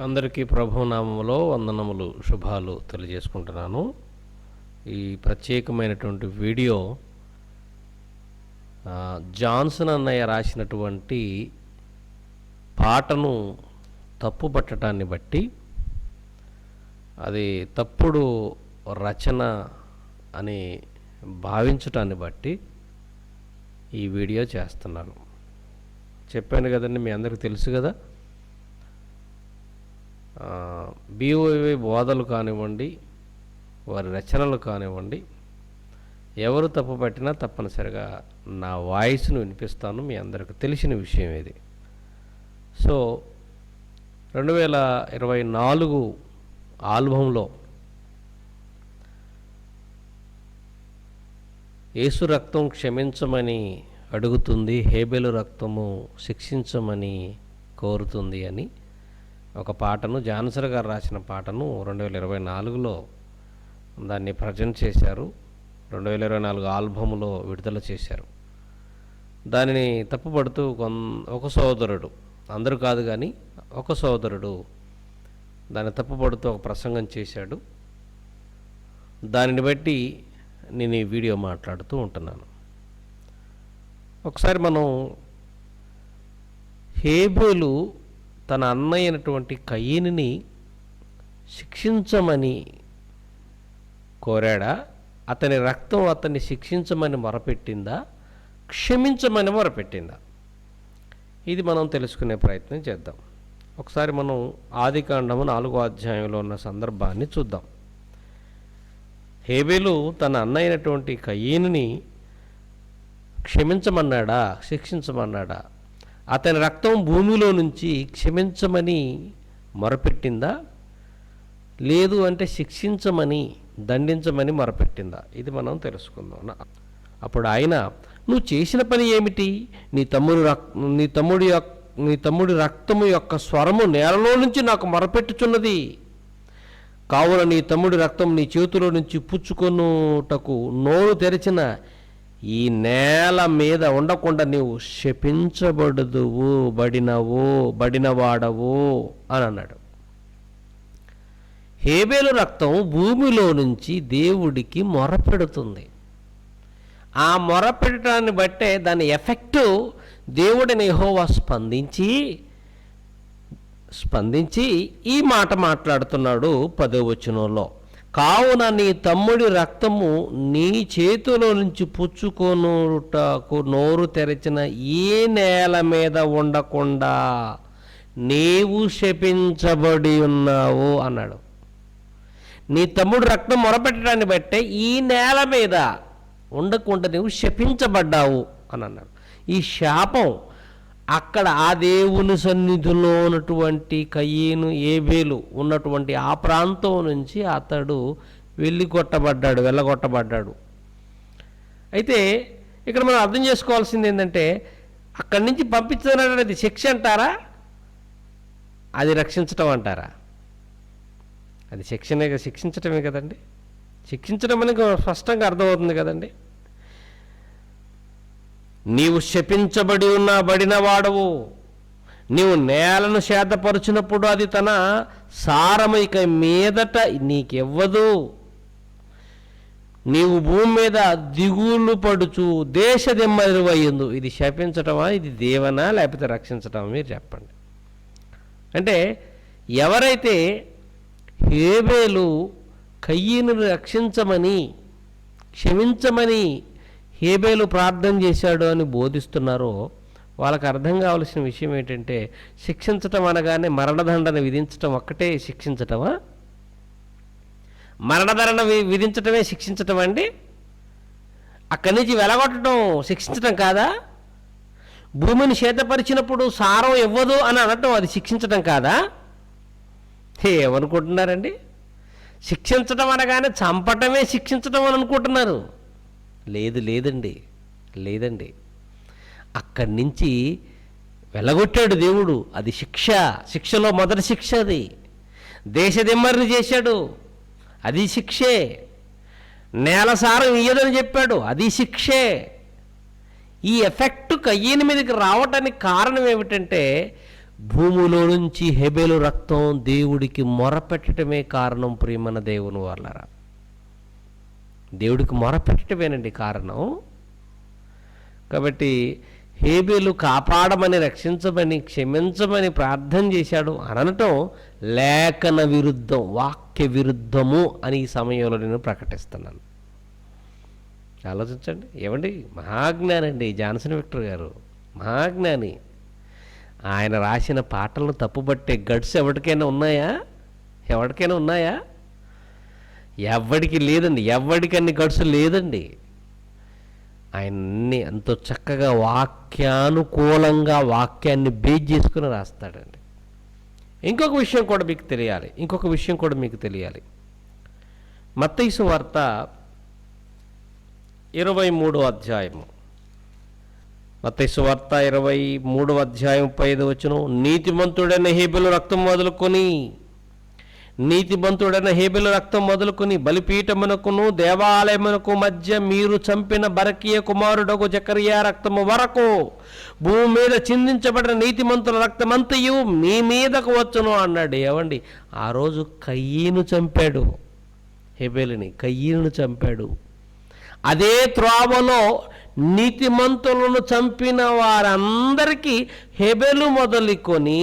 అందరికీ ప్రభునామములో వందనములు శుభాలు తెలియజేసుకుంటున్నాను. ఈ ప్రత్యేకమైనటువంటి వీడియో జాన్సన్ అన్నయ్య రాసినటువంటి పాటను తప్పు పట్టడాన్ని బట్టి అది తప్పుడు రచన అని భావించటాన్ని బట్టి ఈ వీడియో చేస్తున్నాను. చెప్పాను కదండి మీ అందరికీ తెలుసు కదా బీఓవై బోధలు కానివ్వండి వారి రచనలు కానివ్వండి ఎవరు తప్పు పట్టినా తప్పనిసరిగా నా వాయిస్ను వినిపిస్తాను మీ అందరికి తెలిసిన విషయం ఇది. సో రెండు వేల ఇరవై నాలుగు ఆల్బంలో యేసు రక్తం క్షమించమని అడుగుతుంది హేబెలు రక్తము శిక్షించమని కోరుతుంది అని ఒక పాటను జాన్సర్ గారు రాసిన పాటను రెండు వేల ఇరవై నాలుగులో దాన్ని ప్రజెంట్ చేశారు. రెండు వేల ఇరవై నాలుగు ఆల్బమ్లో విడుదల చేశారు. దానిని తప్పుపడుతూ కొన్ ఒక సోదరుడు అందరూ కాదు కానీ ఒక సోదరుడు దాన్ని తప్పుపడుతూ ఒక ప్రసంగం చేశాడు. దానిని బట్టి నేను ఈ వీడియో మాట్లాడుతూ ఉంటున్నాను. ఒకసారి మనం హేబులు తన అన్నయ్య అయినటువంటి కయ్యని శిక్షించమని కోరాడా? అతని రక్తం అతన్ని శిక్షించమని మొరపెట్టిందా? క్షమించమని మొరపెట్టిందా? ఇది మనం తెలుసుకునే ప్రయత్నం చేద్దాం. ఒకసారి మనం ఆదికాండము నాలుగో అధ్యాయంలో ఉన్న సందర్భాన్ని చూద్దాం. హేబేలు తన అన్న అయినటువంటి కయ్యని క్షమించమన్నాడా? శిక్షించమన్నాడా? అతని రక్తం భూమిలో నుంచి క్షమించమని మొరపెట్టిందా? లేదు అంటే శిక్షించమని దండించమని మొరపెట్టిందా? ఇది మనం తెలుసుకుందాం. అప్పుడు ఆయన నువ్వు చేసిన పని ఏమిటి? నీ తమ్ముడు రక్ నీ తమ్ముడి యొక్క నీ తమ్ముడి రక్తము యొక్క స్వరము నేలలో నుంచి నాకు మొరపెట్టుచున్నది. కావున నీ తమ్ముడి రక్తం నీ చేతిలో నుంచి పుచ్చుకొనుటకు నోరు తెరిచిన ఈ నేల మీద ఉండకుండా నీవు శపించబడుదువు బడినవు బడినవాడవు అని అన్నాడు. హేబేలు రక్తం భూమిలో నుంచి దేవుడికి మొరపెడుతుంది ఆ మొరపెట్టడాన్ని బట్టే దాని ఎఫెక్టు దేవుడిని యెహోవా స్పందించి స్పందించి ఈ మాట మాట్లాడుతున్నాడు పదవచనంలో. కావున నీ తమ్ముడి రక్తము నీ చేతిలో నుంచి పుచ్చుకొనుటకు నోరు తెరచిన ఈ నేల మీద ఉండకుండా నీవు శపించబడి ఉన్నావు అన్నాడు. నీ తమ్ముడు రక్తం మొరపెట్టడాన్ని బట్టే ఈ నేల మీద ఉండకుండా నువ్వు శపించబడ్డావు అని అన్నాడు. ఈ శాపం అక్కడ ఆ దేవుని సన్నిధిలో ఉన్నటువంటి కయ్యేను ఏబేలు ఉన్నటువంటి ఆ ప్రాంతం నుంచి అతడు వెళ్ళి కొట్టబడ్డాడు వెళ్ళగొట్టబడ్డాడు. అయితే ఇక్కడ మనం అర్థం చేసుకోవాల్సింది ఏంటంటే అక్కడి నుంచి పంపించడం అది శిక్ష అంటారా? అది రక్షించటం అంటారా? అది శిక్షనే శిక్షించటమే కదండి. శిక్షించడం అనేది స్పష్టంగా అర్థమవుతుంది కదండి. నీవు శపించబడి ఉన్న బడినవాడవు నీవు నేలను శాతపరుచినప్పుడు అది తన సారము ఇక మీదట నీకివ్వదు. నీవు భూమి మీద దిగులు పడుచు దేశ దిమ్మరువయ్యిందు ఇది శపించటమా ఇది దేవనా లేకపోతే రక్షించటమా మీరు చెప్పండి. అంటే ఎవరైతే హేబేలు కయ్యను రక్షించమని క్షమించమని హేబేలు ప్రార్థన చేశాడు అని బోధిస్తున్నారో వాళ్ళకి అర్థం కావాల్సిన విషయం ఏంటంటే శిక్షించటం అనగానే మరణదండన విధించటం ఒక్కటే శిక్షించటమా? మరణదండన విధించటమే శిక్షించటం అండి? అక్కడి నుంచి వెలగొట్టడం శిక్షించటం కాదా? భూమిని చేతపరిచినప్పుడు సారం ఇవ్వదు అని అనటం అది శిక్షించటం కాదా? ఏమనుకుంటున్నారండి? శిక్షించటం అనగానే చంపటమే శిక్షించటం అని అనుకుంటున్నారు. లేదు లేదండి లేదండి. అక్కడి నుంచి వెళ్ళగొట్టాడు దేవుడు. అది శిక్ష శిక్షలో మొదటి శిక్ష అది. దేశదిమ్మరిని చేశాడు. అది శిక్షే. నేలసారం ఇయ్యదని చెప్పాడు. అది శిక్షే. ఈ ఎఫెక్ట్ కయ్యని మీదకి రావటానికి కారణం ఏమిటంటే భూమిలో నుంచి హెబెలు రక్తం దేవుడికి మొరపెట్టడమే కారణం ప్రియమన దేవుని వాళ్ళరా దేవుడికి మొరపెట్టడమేనండి కారణం. కాబట్టి హేబేలు కాపాడమని రక్షించమని క్షమించమని ప్రార్థన చేశాడు అనటం లేఖన విరుద్ధం వాక్య విరుద్ధము అని ఈ సమయంలో నేను ప్రకటిస్తున్నాను. ఆలోచించండి. ఏమండి? మహాజ్ఞాని అండి జాన్సన్ విక్టర్ గారు. మహాజ్ఞాని. ఆయన రాసిన పాటలను తప్పుబట్టే గడ్స్ ఎవరికైనా ఉన్నాయా? ఎవరికైనా ఉన్నాయా? ఎవడికి లేదండి ఎవడికన్ని గడుసు లేదండి. ఆయన్ని ఎంతో చక్కగా వాక్యానుకూలంగా వాక్యాన్ని బేజ్ చేసుకుని రాస్తాడండి. ఇంకొక విషయం కూడా మీకు తెలియాలి ఇంకొక విషయం కూడా మీకు తెలియాలి. మత్తైసు వార్త ఇరవై మూడో అధ్యాయము. మత్తైసు వార్త ఇరవై మూడో అధ్యాయం పైది వచ్చును నీతిమంతుడైన హేబెలు రక్తం మొదలుకొని నీతిమంతుడైన హేబెలు రక్తం మొదలుకొని బలిపీఠమునకును దేవాలయమునకు మధ్య మీరు చంపిన బరకీయ కుమారుడకు జకరియా రక్తము వరకు భూమి మీద చిందించబడిన నీతిమంతుల రక్తమంతయు మీ మీదకు వచ్చును అన్నాడు. ఏవండి ఆ రోజు కయ్యను చంపాడు హెబెలిని కయ్యను చంపాడు. అదే త్రోవలో నీతిమంతులను చంపిన వారందరికీ హెబెలు మొదలుకొని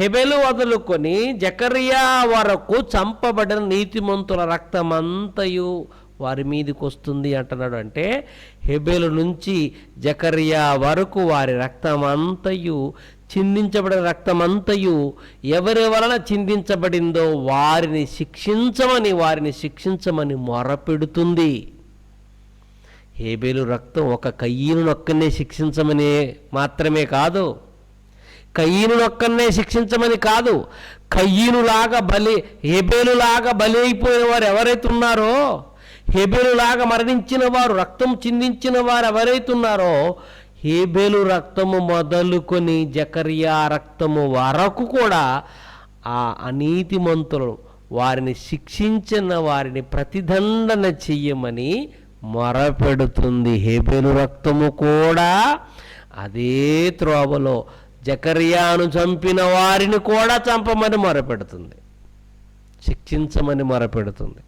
హెబెలు వదులుకొని జకరియా వరకు చంపబడిన నీతిమంతుల రక్తమంతయు వారి మీదకి వస్తుంది అంటున్నాడు. అంటే హెబెలు నుంచి జకరియా వరకు వారి రక్తమంతయు చిందించబడిన రక్తమంతయు ఎవరి వలన చిందించబడిందో వారిని శిక్షించమని వారిని శిక్షించమని మొరపెడుతుంది. హేబేలు రక్తం ఒక కయ్యను నొక్కనే శిక్షించమని మాత్రమే కాదు. కయ్యనునొక్కనే శిక్షించమని కాదు. కయ్యనులాగా బలి హెబేలులాగా బలి అయిపోయిన వారు ఎవరైతే ఉన్నారో హెబేలులాగా మరణించిన వారు రక్తం చిందించిన వారు ఎవరైతే ఉన్నారో హేబేలు రక్తము మొదలుకొని జకరియా రక్తము వరకు కూడా ఆ అనీతిమంతులు వారిని శిక్షించిన వారిని ప్రతిదండన చెయ్యమని మొరపెడుతుంది. హేబేలు రక్తము కూడా అదే త్రోవలో జకర్యాను చంపిన వారిని కూడా చంపమని మొరపెడుతుంది. శిక్షించమని మొరపెడుతుంది.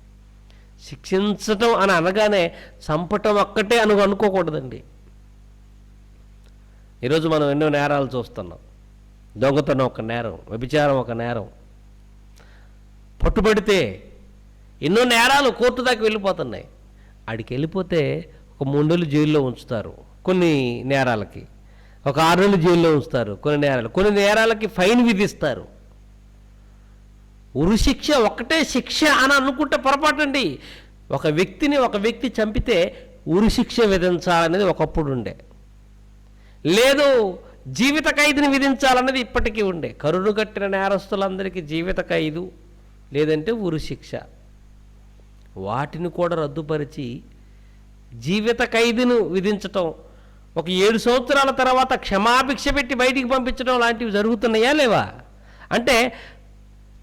శిక్షించటం అని అనగానే చంపటం ఒక్కటే అను అనుకోకూడదండి. ఈరోజు మనం ఎన్నో నేరాలు చూస్తున్నాం. దొంగతనం ఒక నేరం వ్యభిచారం ఒక నేరం. పట్టుబడితే ఎన్నో నేరాలు కోర్టు దాకా వెళ్ళిపోతున్నాయి. ఆడికి వెళ్ళిపోతే ఒక మూడు నెలలు జైల్లో ఉంచుతారు కొన్ని నేరాలకి. ఒక ఆరు నెలలు జైల్లో ఉంచుతారు కొన్ని నేరాలు. కొన్ని నేరాలకి ఫైన్ విధిస్తారు. ఉరిశిక్ష ఒకటే శిక్ష అని అనుకుంటే పొరపాటండి. ఒక వ్యక్తిని ఒక వ్యక్తి చంపితే ఉరిశిక్ష విధించాలనేది ఒకప్పుడు ఉండే. లేదు జీవిత ఖైదుని విధించాలన్నది ఇప్పటికీ ఉండే. కరుడు కట్టిన నేరస్తులందరికీ జీవిత ఖైదు లేదంటే ఉరిశిక్ష వాటిని కూడా రద్దుపరిచి జీవిత ఖైదును విధించటం ఒక ఏడు సంవత్సరాల తర్వాత క్షమాభిక్ష పెట్టి బయటికి పంపించడం లాంటివి జరుగుతున్నాయా లేవా? అంటే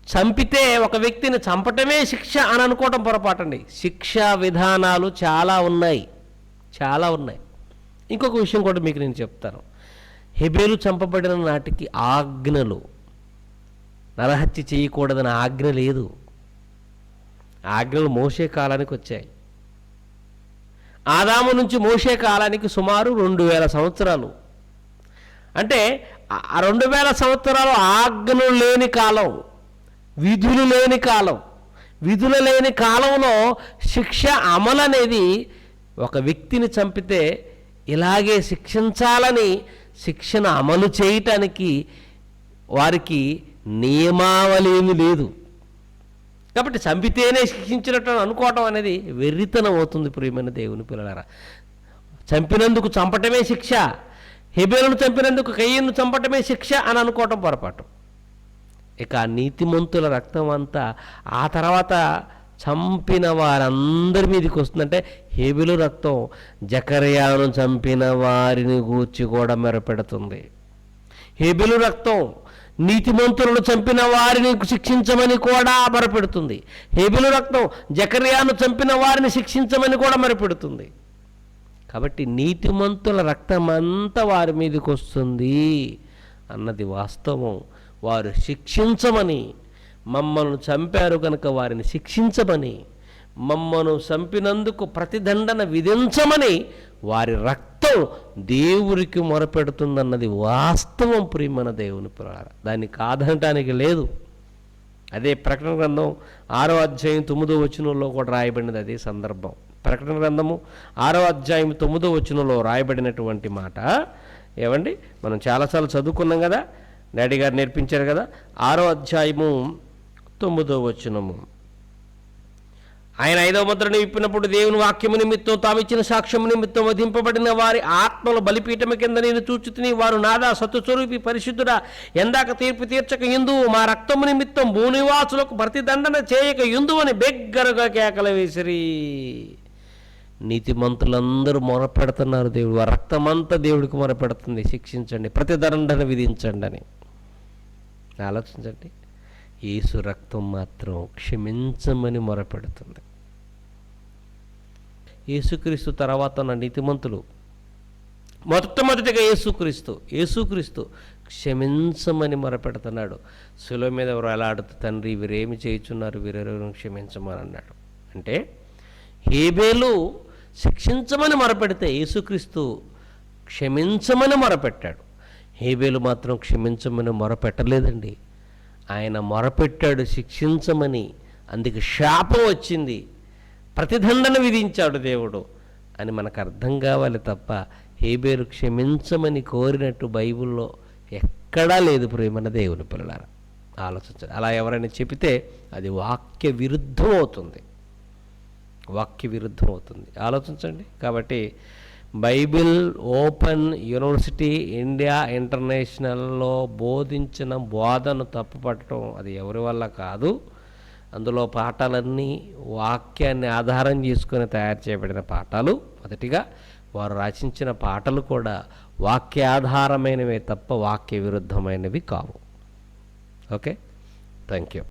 చంపితే ఒక వ్యక్తిని చంపటమే శిక్ష అని అనుకోవటం పొరపాటండి. శిక్షా విధానాలు చాలా ఉన్నాయి. చాలా ఉన్నాయి. ఇంకొక విషయం కూడా మీకు నేను చెప్తాను. హెబేలు చంపబడిన నాటికి ఆజ్ఞలు. నరహత్య చేయకూడదని ఆజ్ఞ లేదు. ఆజ్ఞలు మోసే కాలానికి వచ్చాయి. ఆదాము నుంచి మోసే కాలానికి సుమారు రెండు వేల సంవత్సరాలు. అంటే ఆ రెండు వేల సంవత్సరాలు ఆజ్ఞలు లేని కాలం విధులు లేని కాలం. విధులు లేని కాలంలో శిక్ష అమలు అనేది ఒక వ్యక్తిని చంపితే ఇలాగే శిక్షించాలని శిక్షణ అమలు చేయటానికి వారికి నియమావళి ఏమీ లేదు. కాబట్టి చంపితేనే శిక్షించినట్టు అనుకోవటం అనేది వెర్రితనం అవుతుంది ప్రియమైన దేవుని పిల్లలారా. చంపినందుకు చంపటమే శిక్ష. హెబేలను చంపినందుకు కయ్యను చంపటమే శిక్ష అని అనుకోవటం పొరపాటు. ఇక నీతిమంతుల రక్తం అంతా ఆ తర్వాత చంపిన వారందరి మీదకి వస్తుందంటే హేబిలు రక్తం జకర్యాను చంపిన వారిని గూర్చి కూడా మెరపెడుతుంది. హేబిలు రక్తం నీతిమంతులను చంపిన వారిని శిక్షించమని కూడా మరపెడుతుంది. హేబిలు రక్తం జకర్యాను చంపిన వారిని శిక్షించమని కూడా మరపెడుతుంది. కాబట్టి నీతిమంతుల రక్తం అంతా వారి మీదకి వస్తుంది అన్నది వాస్తవం. వారు శిక్షించమని మమ్మల్ని చంపారు కనుక వారిని శిక్షించమని మమ్మను చంపినందుకు ప్రతిదండన విధించమని వారి రక్తం మొత్తం దేవుడికి మొరపెడుతుందన్నది వాస్తవం ప్రియమన దేవుని పురాణ దాన్ని కాదనటానికి లేదు. అదే ప్రకటన గ్రంథం ఆరో అధ్యాయం తొమ్మిదో వచనంలో కూడా రాయబడినది అదే సందర్భం. ప్రకటన గ్రంథము ఆరో అధ్యాయం తొమ్మిదో వచనంలో రాయబడినటువంటి మాట ఏమండి? మనం చాలాసార్లు చదువుకున్నాం కదా డాడీ గారు నేర్పించారు కదా ఆరో అధ్యాయము తొమ్మిదో వచనము. ఆయన ఐదవ ముద్రను విప్పినప్పుడు దేవుని వాక్యము నిమిత్తం తామిచ్చిన సాక్ష్యము నిమిత్తం వధింపబడిన వారి ఆత్మల బలిపీఠము కింద నేను చూచుతుని. వారు నాదా సత్తుస్వరూపి పరిశుద్ధుడా. ఎందాక తీర్పు తీర్చక ఇందువు మా రక్తము నిమిత్తం భూనివాసులకు ప్రతిదండన చేయక ఎందు అని బెగ్గరగా కేకలు వేసిరి. నీతిమంతులందరూ మొరపెడుతున్నారు దేవుడు. వారి రక్తమంతా దేవుడికి మొరపెడుతుంది. శిక్షించండి. ప్రతిదండన విధించండి అని. ఆలోచించండి. యేసు రక్తం మాత్రం క్షమించమని మొరపెడుతుంది. యేసుక్రీస్తు తర్వాత ఉన్న నీతిమంతులు. మొట్టమొదటిగా యేసుక్రీస్తు యేసుక్రీస్తు క్షమించమని మొరపెడుతున్నాడు. శిలో మీద ఎవరు అలాడుతూ తండ్రి వీరేమి చేయుచున్నారు? వీరెవరు క్షమించమని అన్నాడు. అంటే హేబేలు శిక్షించమని మొరపెడితే యేసుక్రీస్తు క్షమించమని మొరపెట్టాడు. హేబేలు మాత్రం క్షమించమని మొరపెట్టలేదండి. ఆయన మొరపెట్టాడు శిక్షించమని. అందుకు శాపం వచ్చింది. ప్రతిదండన విధించాడు దేవుడు అని మనకు అర్థం కావాలి తప్ప హేబేరు క్షమించమని కోరినట్టు బైబిల్లో ఎక్కడా లేదు ప్రేమన దేవుని పిల్లలారా. ఆలోచించాలి అలా ఎవరైనా చెబితే అది వాక్య విరుద్ధం అవుతుంది వాక్య విరుద్ధం అవుతుంది ఆలోచించండి. కాబట్టి బైబిల్ ఓపెన్ యూనివర్సిటీ ఇండియా ఇంటర్నేషనల్లో బోధించిన బోధను తప్పుపట్టడం అది ఎవరి వల్ల కాదు. అందులో పాఠాలన్నీ వాక్యాన్ని ఆధారం చేసుకుని తయారు చేయబడిన పాఠాలు. మొదటిగా వారు రచించిన పాటలు కూడా వాక్యాధారమైనవే తప్ప వాక్య విరుద్ధమైనవి కావు. ఓకే? Thank you